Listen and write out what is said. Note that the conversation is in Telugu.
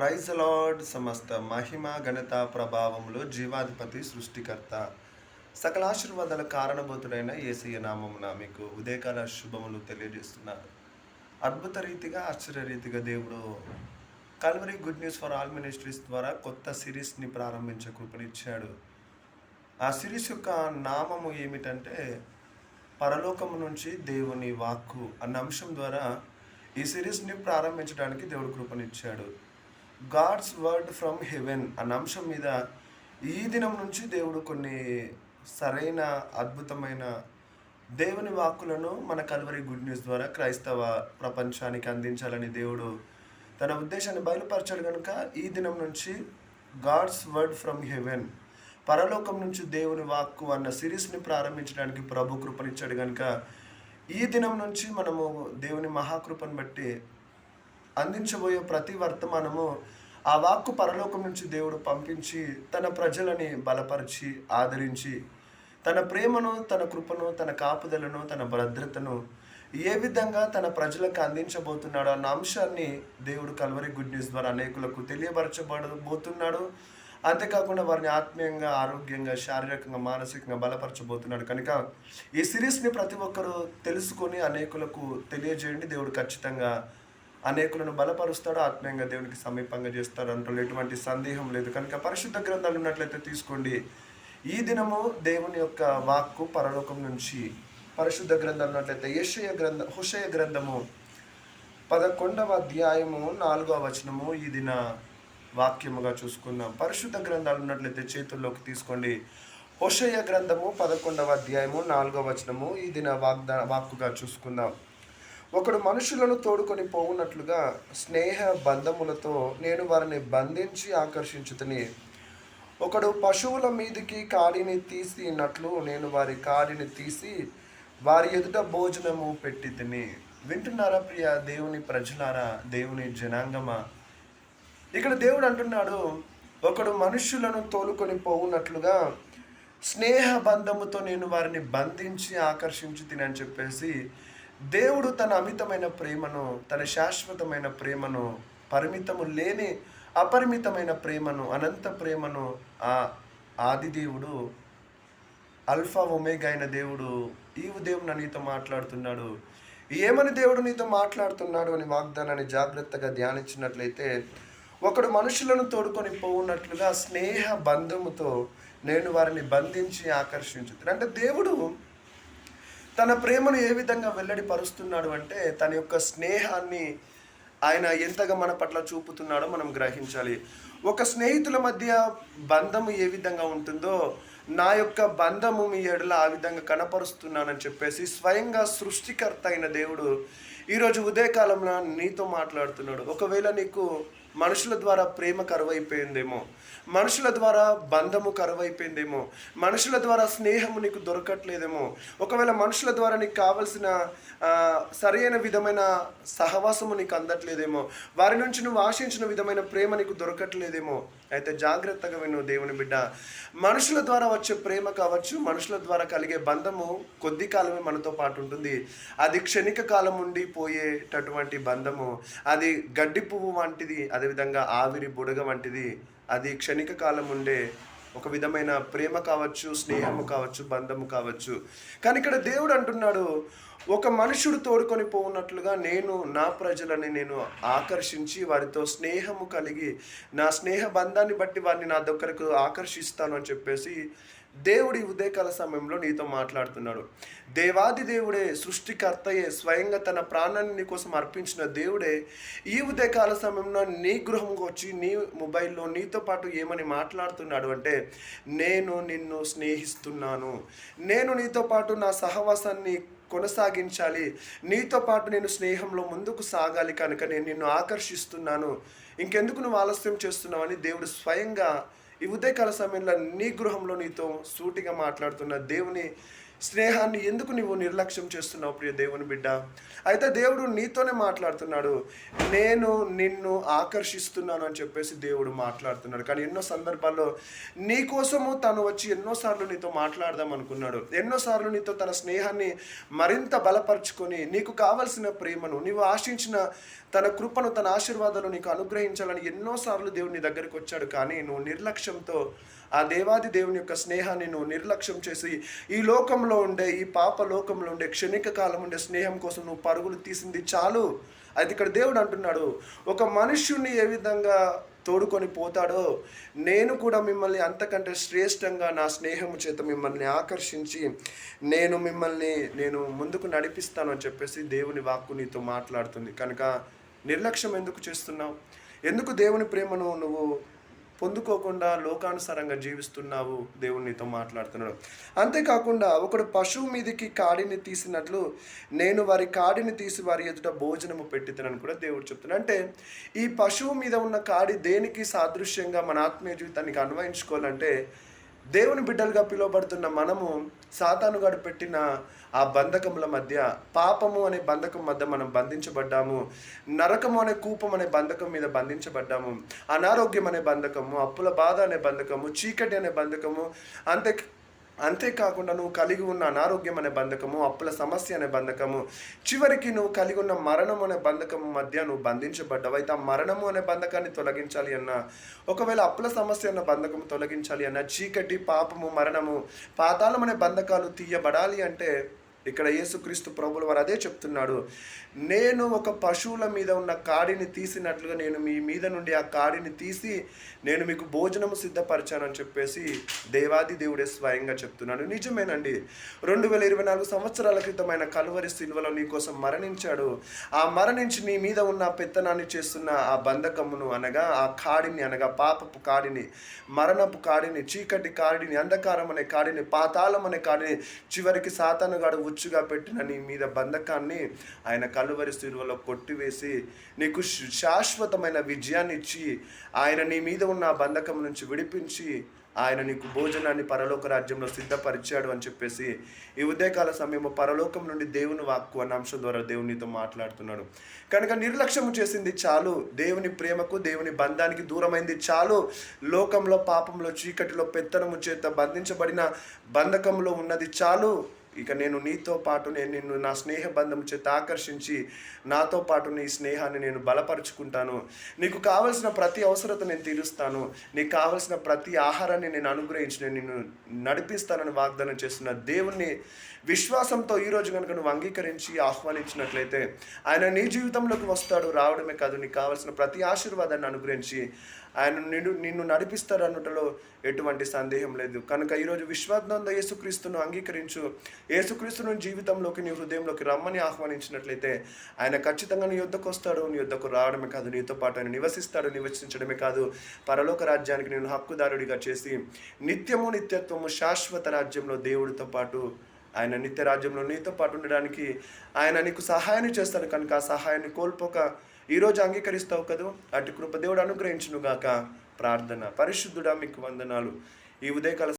ప్రైజ్ లార్డ్ సమస్త మహిమ ఘనత ప్రభావములు జీవాధిపతి సృష్టికర్త. సకల ఆశీర్వాదాల కారణభూతుడైన ఏసయ్య నామమున మీకు ఉదయకాల శుభములు తెలియజేస్తున్నారు అద్భుత రీతిగా ఆశ్చర్య రీతిగా దేవుడు Calvary good news for all ministries ద్వారా కొత్త సిరీస్ని ప్రారంభించే కృపనిచ్చాడు. ఆ సిరీస్ యొక్క నామము ఏమిటంటే పరలోకము నుంచి దేవుని వాక్కు అన్న అంశం ద్వారా ఈ సిరీస్ని ప్రారంభించడానికి దేవుడు కృపనిచ్చాడు. గాడ్స్ వర్డ్ ఫ్రమ్ హెవెన్ అన్న అంశం మీద ఈ దినం నుంచి దేవుడు కొన్ని సరైన అద్భుతమైన దేవుని వాక్కులను మన కల్వరి గుడ్ న్యూస్ ద్వారా క్రైస్తవ ప్రపంచానికి అందించాలని దేవుడు తన ఉద్దేశాన్ని బయలుపరచాడు కనుక ఈ దినం నుంచి గాడ్స్ వర్డ్ ఫ్రమ్ హెవెన్ పరలోకం నుంచి దేవుని వాక్కు అన్న సిరీస్ని ప్రారంభించడానికి ప్రభు కృపనిచ్చాడు కనుక ఈ దినం నుంచి మనము దేవుని మహాకృపను బట్టి అందించబోయే ప్రతి వర్తమానము ఆ వాక్కు పరలోకం నుంచి దేవుడు పంపించి తన ప్రజలని బలపరిచి ఆదరించి తన ప్రేమను తన కృపను తన కాపుదలను తన భద్రతను ఏ విధంగా తన ప్రజలకు అందించబోతున్నాడో అన్న అంశాన్ని దేవుడు కల్వరి గుడ్ న్యూస్ ద్వారా అనేకులకు తెలియపరచబడబోతున్నాడు. అంతేకాకుండా వారిని ఆత్మీయంగా ఆరోగ్యంగా శారీరకంగా మానసికంగా బలపరచబోతున్నాడు. కనుక ఈ సిరీస్ని ప్రతి ఒక్కరూ తెలుసుకొని అనేకులకు తెలియజేయండి. దేవుడు ఖచ్చితంగా అనేకులను బలపరుస్తాడు ఆత్మీయంగా దేవునికి సమీపంగా చేస్తాడు అంటూ ఎటువంటి సందేహం లేదు. కనుక పరిశుద్ధ గ్రంథాలు ఉన్నట్లయితే తీసుకోండి. ఈ దినము దేవుని యొక్క వాక్కు పరలోకం నుంచి పరిశుద్ధ గ్రంథాలు ఉన్నట్లయితే యశయ గ్రంథ హుషయ గ్రంథము పదకొండవ అధ్యాయము నాలుగవ వచనము ఈ దిన వాక్యముగా చూసుకుందాం. పరిశుద్ధ గ్రంథాలు ఉన్నట్లయితే చేతుల్లోకి తీసుకోండి. హుషయ గ్రంథము పదకొండవ అధ్యాయము నాలుగవ వచనము ఈ దిన వాగ్దా వాక్కుగా చూసుకుందాం. ఒకడు మనుషులను తోడుకొని పోవునట్లుగా స్నేహ బంధములతో నేను వారిని బంధించి ఆకర్షించుతని. ఒకడు పశువుల మీదకి కాడిని తీసినట్లు నేను వారి కాడిని తీసి వారి ఎదుట భోజనము పెట్టి తిని వింటున్నారా ప్రియ దేవుని ప్రజలారా దేవుని జనాంగమా? ఇక్కడ దేవుడు అంటున్నాడు ఒకడు మనుష్యులను తోలుకొని పోవునట్లుగా స్నేహ బంధముతో నేను వారిని బంధించి ఆకర్షించి తినని చెప్పేసి దేవుడు తన అమితమైన ప్రేమను తన శాశ్వతమైన ప్రేమను పరిమితము లేని అపరిమితమైన ప్రేమను అనంత ప్రేమను ఆ ఆది దేవుడు అల్ఫా ఒమేగా అయిన దేవుడు ఈ ఉదయం నీతో మాట్లాడుతున్నాడు. ఏమని దేవుడు నీతో మాట్లాడుతున్నాడు అని వాగ్దానాన్ని జాగ్రత్తగా ధ్యానించినట్లయితే ఒకడు మనుషులను తోడుకొని పోవున్నట్లుగా స్నేహ బంధముతో నేను వారిని బంధించి ఆకర్షించుతాను అంటే దేవుడు తన ప్రేమను ఏ విధంగా వెల్లడిపరుస్తున్నాడు అంటే తన యొక్క స్నేహాన్ని ఆయన ఎంతగా మన పట్ల చూపుతున్నాడో మనం గ్రహించాలి. ఒక స్నేహితుల మధ్య బంధము ఏ విధంగా ఉంటుందో నా యొక్క బంధము మీ ఎడల ఆ విధంగా కనపరుస్తున్నానని చెప్పేసి స్వయంగా సృష్టికర్త అయిన దేవుడు ఈరోజు ఉదయకాలంలో నీతో మాట్లాడుతున్నాడు. ఒకవేళ నీకు మనుషుల ద్వారా ప్రేమ కరువైపోయిందేమో మనుషుల ద్వారా బంధము కరువైపోయిందేమో. మనుషుల ద్వారా స్నేహము నీకు దొరకట్లేదేమో. ఒకవేళ మనుషుల ద్వారా నీకు కావలసిన సరైన విధమైన సహవాసము నీకు అందట్లేదేమో. వారి నుంచి నువ్వు ఆశించిన విధమైన ప్రేమ నీకు దొరకట్లేదేమో. అయితే జాగ్రత్తగా విను దేవుని బిడ్డ. మనుషుల ద్వారా వచ్చే ప్రేమ కావచ్చు మనుషుల ద్వారా కలిగే బంధము కొద్ది కాలమే మనతో పాటు ఉంటుంది. అది క్షణిక కాలం ఉండి పోయేటటువంటి బంధము. అది గడ్డి పువ్వు వంటిది అదేవిధంగా ఆవిరి బుడగ వంటిది. అది క్షణిక కాలం ఉండే ఒక విధమైన ప్రేమ కావచ్చు స్నేహము కావచ్చు బంధము కావచ్చు. కానీ ఇక్కడ దేవుడు అంటున్నాడు ఒక మనుషుడు తోడుకొని పోవున్నట్లుగా నేను నా ప్రజలని నేను ఆకర్షించి వారితో స్నేహము కలిగి నా స్నేహ బంధాన్ని బట్టి వారిని నా దగ్గరకు ఆకర్షిస్తాను అని చెప్పేసి దేవుడి ఉదయకాల సమయంలో నీతో మాట్లాడుతున్నాడు. దేవాది దేవుడే సృష్టికర్తయే స్వయంగా తన ప్రాణాన్ని నీ కోసం అర్పించిన దేవుడే ఈ ఉదయకాల సమయంలో నీ గృహంకి వచ్చి నీ మొబైల్లో నీతో పాటు ఏమని మాట్లాడుతున్నాడు అంటే నేను నిన్ను స్నేహిస్తున్నాను. నేను నీతో పాటు నా సహవాసాన్ని కొనసాగించాలి. నీతో పాటు నేను స్నేహంలో ముందుకు సాగాలి కనుక నేను నిన్ను ఆకర్షిస్తున్నాను. ఇంకెందుకు నువ్వు ఆలస్యం చేస్తున్నావని దేవుడు స్వయంగా ఈ ఉదయకాల సమయంలో నీ గృహంలో నీతో సూటిగా మాట్లాడుతున్న దేవుని స్నేహాన్ని ఎందుకు నువ్వు నిర్లక్ష్యం చేస్తున్నావు ప్రియ దేవుని బిడ్డ? అయితే దేవుడు నీతోనే మాట్లాడుతున్నాడు. నేను నిన్ను ఆకర్షిస్తున్నాను అని చెప్పేసి దేవుడు మాట్లాడుతున్నాడు. కానీ ఎన్నో సందర్భాల్లో నీకోసము తను వచ్చి ఎన్నోసార్లు నీతో మాట్లాడదాం అనుకున్నాడు. ఎన్నోసార్లు నీతో తన స్నేహాన్ని మరింత బలపరుచుకొని నీకు కావలసిన ప్రేమను నీవు ఆశించిన తన కృపను తన ఆశీర్వాదాలు నీకు అనుగ్రహించాలని ఎన్నోసార్లు దేవుడు నీ దగ్గరికి వచ్చాడు. కానీ నువ్వు నిర్లక్ష్యంతో ఆ దేవాది దేవుని యొక్క స్నేహాన్ని నువ్వు నిర్లక్ష్యం చేసి ఈ లోకంలో ఉండే ఈ పాప లోకంలో ఉండే క్షణిక కాలం ఉండే స్నేహం కోసం నువ్వు పరుగులు తీసింది చాలు. అది ఇక్కడ దేవుడు అంటున్నాడు. ఒక మనుష్యుణ్ణి ఏ విధంగా తోడుకొని పోతాడో నేను కూడా మిమ్మల్ని అంతకంటే శ్రేష్టంగా నా స్నేహము చేత మిమ్మల్ని ఆకర్షించి నేను మిమ్మల్ని నేను ముందుకు నడిపిస్తాను అని చెప్పేసి దేవుని వాక్కు నీతో మాట్లాడుతుంది. కనుక నిర్లక్ష్యం ఎందుకు చేస్తున్నావు? ఎందుకు దేవుని ప్రేమను నువ్వు పొందుకోకుండా లోకానుసారంగా జీవిస్తున్నావు దేవుడు నీతో మాట్లాడుతున్నాడు. అంతేకాకుండా ఒకడు పశువు మీదకి కాడిని తీసినట్లు నేను వారి కాడిని తీసి వారి ఎదుట భోజనము పెట్టితనని కూడా దేవుడు చెప్తున్నాడు. అంటే ఈ పశువు మీద ఉన్న కాడి దేనికి సాదృశ్యంగా మన ఆత్మీయ జీవితానికి అన్వయించుకోవాలంటే దేవుని బిడ్డలుగా పిలువబడుతున్న మనము సాతానుగాడు పెట్టిన ఆ బంధకముల మధ్య పాపము అనే బంధకం మధ్య మనం బంధించబడ్డాము. నరకము అనే కూపం అనే బంధకం మీద బంధించబడ్డాము. అనారోగ్యం అనే బంధకము అప్పుల బాధ అనే బంధకము చీకటి అనే బంధకము అంతే అంతేకాకుండా నువ్వు కలిగి ఉన్న అనారోగ్యం అనే బంధకము అప్పుల సమస్య అనే బంధకము చివరికి నువ్వు కలిగి ఉన్న మరణం అనే బంధకము మధ్య నువ్వు బంధించబడ్డావు. అయితే ఆ మరణము అనే బంధకాన్ని తొలగించాలి అన్న ఒకవేళ అప్పుల సమస్య అన్న బంధకము తొలగించాలి అన్న చీకటి పాపము మరణము పాతాళం అనే బంధకాలు తీయబడాలి అంటే ఇక్కడ యేసుక్రీస్తు ప్రభులు వారు అదే చెప్తున్నాడు. నేను ఒక పశువుల మీద ఉన్న కాడిని తీసినట్లుగా నేను మీ మీద నుండి ఆ కాడిని తీసి నేను మీకు భోజనము సిద్ధపరిచానని చెప్పేసి దేవాది దేవుడే స్వయంగా చెప్తున్నాడు. నిజమేనండి. రెండు వేల ఇరవై నాలుగు సంవత్సరాల క్రితమైన కలువరి సిల్వలో నీ కోసం మరణించాడు. ఆ మరణించి నీ మీద ఉన్న పెత్తనాన్ని చేస్తున్న ఆ బంధకమును అనగా ఆ కాడిని అనగా పాపపు కాడిని మరణపు కాడిని చీకటి కాడిని అంధకారం అనే కాడిని పాతాళం అనే కాడిని చివరికి సాతానుగాడు ఉచ్చుగా పెట్టిన నీ మీద బంధకాన్ని ఆయన కలువరి సిలువలో కొట్టివేసి నీకు శాశ్వతమైన విజయాన్ని ఇచ్చి ఆయన నీ మీద ఉన్న బంధకం నుంచి విడిపించి ఆయన నీకు భోజనాన్ని పరలోక రాజ్యంలో సిద్ధపరిచాడు అని చెప్పేసి ఈ ఉదయకాల సమయంలో పరలోకం నుండి దేవుని వాక్కు అన్న అంశం ద్వారా దేవునితో మాట్లాడుతున్నాడు. కనుక నిర్లక్ష్యం చేసింది చాలు. దేవుని ప్రేమకు దేవుని బంధానికి దూరమైంది చాలు. లోకంలో పాపంలో చీకటిలో పెత్తనము చేత బంధించబడిన బంధకంలో ఉన్నది చాలు. ఇక నేను నీతో పాటు నేను నిన్ను నా స్నేహ బంధం చేత ఆకర్షించి నాతో పాటు నీ స్నేహాన్ని నేను బలపరుచుకుంటాను. నీకు కావలసిన ప్రతి అవసరత నేను తీరుస్తాను. నీకు కావలసిన ప్రతి ఆహారాన్ని నేను అనుగ్రహించి నేను నిన్ను నడిపిస్తానని వాగ్దానం చేస్తున్న దేవుణ్ణి విశ్వాసంతో ఈరోజు కనుక నువ్వు అంగీకరించి ఆహ్వానించినట్లయితే ఆయన నీ జీవితంలోకి వస్తాడు రావడమే కాదు నీకు కావలసిన ప్రతి ఆశీర్వాదాన్ని అనుగ్రహించి ఆయన నిన్ను నిన్ను నడిపిస్తారు ఎటువంటి సందేహం లేదు. కనుక ఈరోజు విశ్వాత్నంద యేసుక్రీస్తును అంగీకరించు. యేసుక్రీస్తును జీవితంలోకి నీ హృదయంలోకి రమ్మని ఆహ్వానించినట్లయితే ఆయన ఖచ్చితంగా నీ యుద్ధకు వస్తాడు నీ యుద్ధకు రావడమే కాదు నీతో పాటు ఆయన నివసిస్తాడు నివసించడమే కాదు. పరలోక రాజ్యానికి నేను హక్కుదారుడిగా చేసి నిత్యము నిత్యత్వము శాశ్వత రాజ్యంలో దేవుడితో పాటు ఆయన నిత్య రాజ్యంలో నీతో పాటు ఉండడానికి ఆయన నీకు సహాయాన్ని చేస్తాడు. కనుక ఆ సహాయాన్ని కోల్పోక ఈరోజు అంగీకరిస్తావు కదూ? అటు కృప దేవుడు అనుగ్రహించును గాక ప్రార్థన. పరిశుద్ధుడా మీకు వందనాలు. ఈ ఉదయకాల